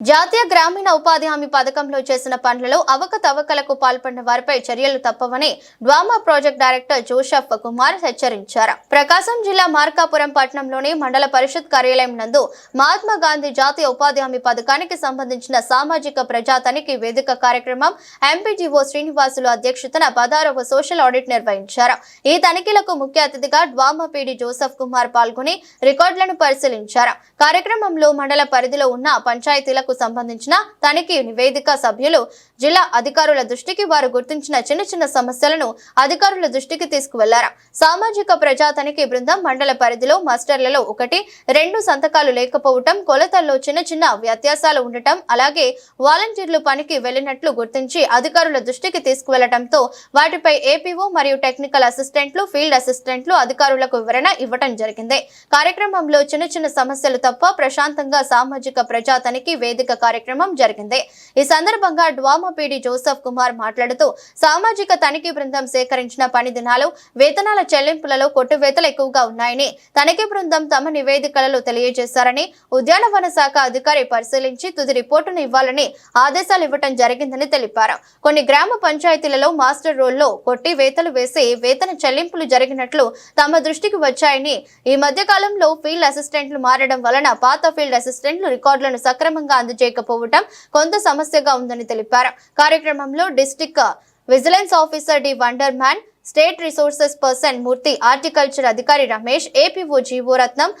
జాతీయ గ్రామీణ ఉపాధి హామీ పథకంలో చేసిన పనులలో అవకతవకలకు పాల్పడిన వారిపై చర్యలు తప్పవని DWAMA project director Joseph Kumar హెచ్చరించారు. ప్రకాశం జిల్లా మార్కాపురం పట్టణంలోని మండల పరిషత్ కార్యాలయం నందు మహాత్మా గాంధీ జాతీయ ఉపాధి హామీ పథకానికి సంబంధించిన సామాజిక ప్రజా తనిఖీ వేదిక కార్యక్రమం ఎంపీజీఓ శ్రీనివాసులు అధ్యక్షతన పదహారవ సోషల్ ఆడిట్ నిర్వహించారు. ఈ తనిఖీలకు ముఖ్య అతిథిగా డ్వామా పీడి జోసఫ్ కుమార్ పాల్గొని రికార్డులను పరిశీలించారు. కార్యక్రమంలో మండల పరిధిలో ఉన్న పంచాయతీలకు సంబంధించిన తనిఖీ నివేదిక సభ్యులు జిల్లా అధికారుల దృష్టికి వారు గుర్తించిన చిన్న చిన్న సమస్యలను అధికారుల దృష్టికి తీసుకువెళ్ళారు. సామాజిక ప్రజా తనిఖీ బృందం మండల పరిధిలో మాస్టర్లలో ఒకటి రెండు సంతకాలు లేకపోవటం కొలతల్లో చిన్న చిన్న వ్యత్యాసాలు ఉండటం అలాగే వాలంటీర్లు పనికి వెళ్ళినట్లు గుర్తించి అధికారుల దృష్టికి తీసుకువెళ్ళడంతో వాటిపై ఏపీఓ మరియు టెక్నికల్ అసిస్టెంట్లు ఫీల్డ్ అసిస్టెంట్లు అధికారులకు వివరణ ఇవ్వటం జరిగింది. కార్యక్రమంలో చిన్న చిన్న సమస్యలు తప్ప ప్రశాంతంగా సామాజిక ప్రజా తనిఖీ వేదిక కార్యక్రమం జరిగింది. ఈ సందర్భంగా డ్వామా పీడి జోసఫ్ కుమార్ మాట్లాడుతూ సామాజిక తనిఖీ బృందం సేకరించిన పని దినాలు వేతనాల చెల్లింపులలో కొట్టువేతలు ఎక్కువగా ఉన్నాయని తనిఖీ బృందం తమ నివేదికలలో తెలియజేశారని ఉద్యానవన శాఖ అధికారి పరిశీలించి తుది రిపోర్టును ఇవ్వాలని ఆదేశాలు ఇవ్వటం జరిగిందని తెలిపారు. కొన్ని గ్రామ పంచాయతీలలో మాస్టర్ రోల్లో కొట్టి వేతలు వేసి వేతన చెల్లింపులు జరిగినట్లు తమ దృష్టికి వచ్చాయని ఈ మధ్య కాలంలో ఫీల్డ్ అసిస్టెంట్లు మారడం వలన పాత ఫీల్డ్ అసిస్టెంట్లు రికార్డులను సక్రమంగా అందజేయకపోవటం కొంత సమస్యగా ఉందని తెలిపారు. కార్యక్రమంలో district vigilance officer D wonder man state resources person Murthy horticulture అధికారి రమేష్ ఏపీఓ జీవోరత్నం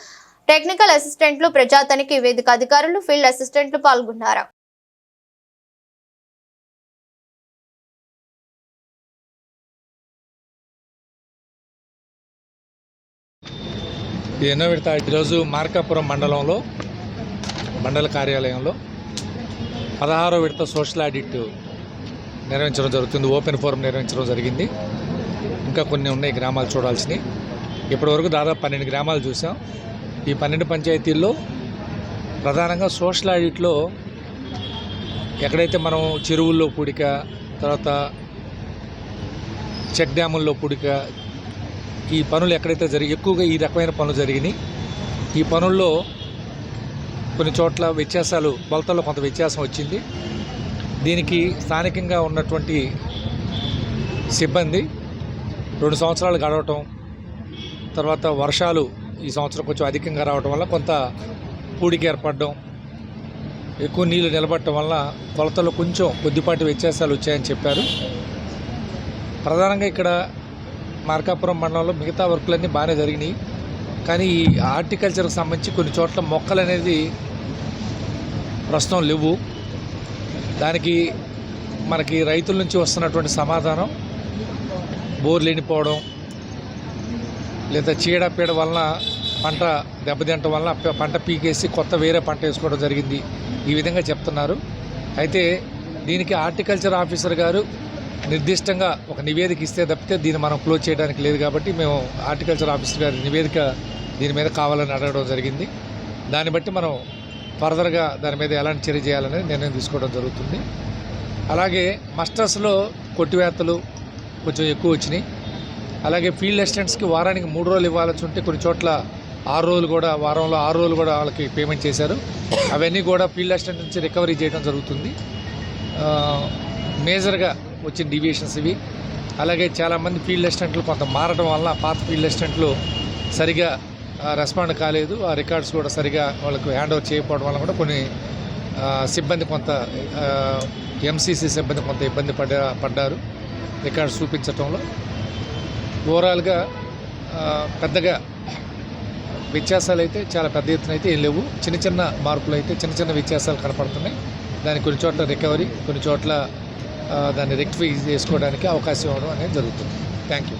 టెక్నికల్ అసిస్టెంట్లు ప్రజా తనిఖీ వేదిక అధికారులు ఫీల్డ్ అసిస్టెంట్లు పాల్గొన్నారు. ఎన్నో విడత ఈరోజు మార్కాపురం మండలంలో మండల కార్యాలయంలో పదహారో విడత సోషల్ ఆడిట్ నిర్వహించడం జరుగుతుంది. ఓపెన్ ఫోరం నిర్వహించడం జరిగింది. ఇంకా కొన్ని ఉన్నాయి గ్రామాలు చూడాల్సినవి. ఇప్పటివరకు దాదాపు పన్నెండు గ్రామాలు చూసాం. ఈ పన్నెండు పంచాయతీల్లో ప్రధానంగా సోషల్ ఆడిట్లో ఎక్కడైతే మనం చెరువుల్లో పూడిక తర్వాత చెక్ డ్యాముల్లో పూడిక ఈ పనులు ఎక్కడైతే జరిగి ఎక్కువగా ఈ రకమైన పనులు జరిగినాయి. ఈ పనుల్లో కొన్ని చోట్ల వ్యత్యాసాలు బలతల్లో కొంత వ్యత్యాసం వచ్చింది. దీనికి స్థానికంగా ఉన్నటువంటి సిబ్బంది రెండు సంవత్సరాలు గడవటం తర్వాత వర్షాలు ఈ సంవత్సరం కొంచెం అధికంగా రావడం వల్ల కొంత పూడికి ఏర్పడడం ఎక్కువ నీళ్ళు నిలబడటం వల్ల కొలతలో కొంచెం కొద్దిపాటి వ్యత్యాసాలు వచ్చాయని చెప్పారు. ప్రధానంగా ఇక్కడ మార్కాపురం మండలంలో మిగతా వర్కులన్నీ బాగానే జరిగినాయి. కానీ ఈ హార్టికల్చర్కి సంబంధించి కొన్ని చోట్ల మొక్కలు అనేది ప్రస్తుతం లేవు. దానికి మనకి రైతుల నుంచి వస్తున్నటువంటి సమాధానం బోర్ లేనిపోవడం లేదా చీడపీడ వలన పంట దెబ్బతింటం వలన పంట పీకేసి కొత్త వేరే పంట వేసుకోవడం జరిగింది. ఈ విధంగా చెప్తున్నారు. అయితే దీనికి హార్టికల్చర్ ఆఫీసర్ గారు నిర్దిష్టంగా ఒక నివేదిక ఇస్తే తప్పితే దీన్ని మనం క్లోజ్ చేయడానికి లేదు కాబట్టి మేము హార్టికల్చర్ ఆఫీసర్ గారి నివేదిక దీని మీద కావాలని అడగడం జరిగింది. దాన్ని బట్టి మనం ఫర్దర్గా దాని మీద ఎలాంటి చర్య చేయాలనేది నిర్ణయం తీసుకోవడం జరుగుతుంది. అలాగే మస్టర్స్లో కొట్టివేతలు కొంచెం ఎక్కువ వచ్చినాయి. అలాగే ఫీల్డ్ అసిస్టెంట్స్కి వారానికి మూడు రోజులు ఇవ్వాల్సి ఉంటే కొన్ని చోట్ల ఆరు రోజులు కూడా వారంలో ఆరు రోజులు కూడా వాళ్ళకి పేమెంట్ చేశారు. అవన్నీ కూడా ఫీల్డ్ అసిస్టెంట్ నుంచి రికవరీ చేయడం జరుగుతుంది. మేజర్గా వచ్చిన డివియేషన్స్ ఇవి. అలాగే చాలామంది ఫీల్డ్ అసిస్టెంట్లు కొంత మారడం వల్ల పాత ఫీల్డ్ అసిస్టెంట్లు సరిగా రెస్పాండ్ కాలేదు. ఆ రికార్డ్స్ కూడా సరిగా వాళ్ళకు హ్యాండ్ ఓవర్ చేయకపోవడం వల్ల కూడా కొన్ని సిబ్బంది కొంత ఎంసీసీ సిబ్బంది కొంత ఇబ్బంది పడ్డా పడ్డారు రికార్డ్స్ చూపించడంలో ఓవరాల్గా పెద్దగా వ్యత్యాసాలు అయితే చాలా పెద్ద ఎత్తున అయితే ఏం లేవు. చిన్న చిన్న మార్పులు అయితే చిన్న చిన్న వ్యత్యాసాలు కనపడుతున్నాయి. దాని కొన్ని చోట్ల రికవరీ కొన్ని చోట్ల దాన్ని రెక్టిఫై చేసుకోవడానికి అవకాశం ఇవ్వడం అనేది జరుగుతుంది. Thank you.